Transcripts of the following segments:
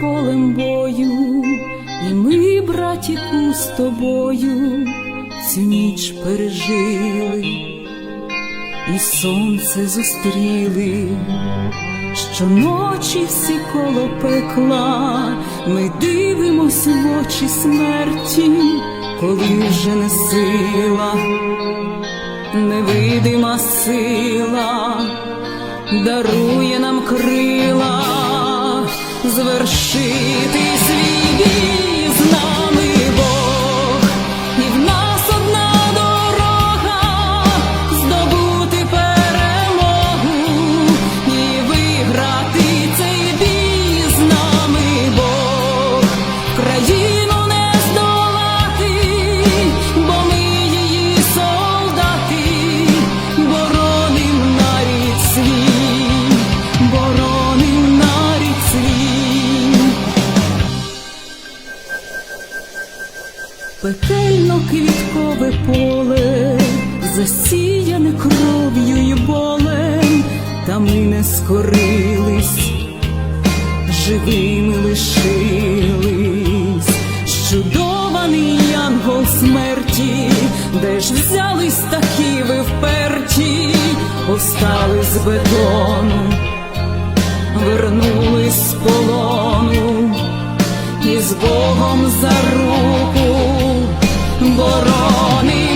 полем бою, і ми, братіку, з тобою цю ніч пережили, і сонце зустріли. Щоночі всі коло пекла, ми дивимось в очі смерті, коли вже не сила, невидима сила дарує нам крила, звершити свій бій з нами Бог, і в нас одна дорога здобути перемогу і виграти цей бій нами Бог, країну не здолати, Пекельно квіткове поле, засіяне кров'ю й болем, та ми не скорились, живими лишились, щудований янгол смерті, де ж взялись такі ви вперті, повстали з бетону, вернулись з полону і з Богом за руку бороним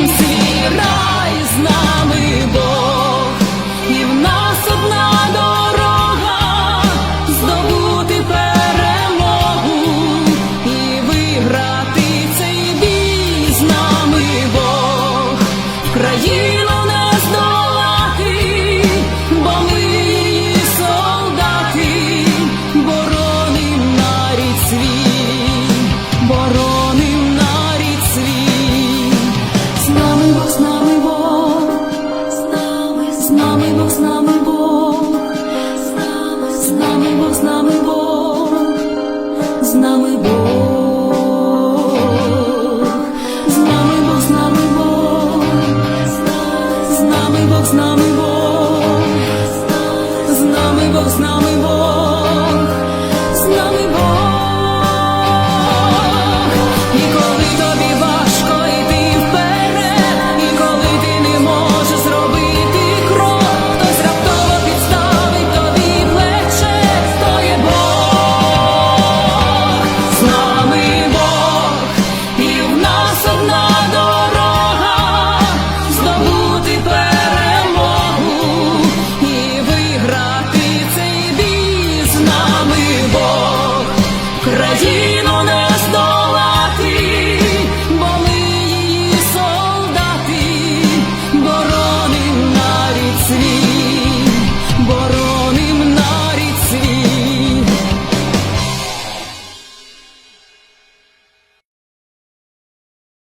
нами Бог, з нами Бог, з нами Бог, з нами Бог, з нами. нами Бог країна.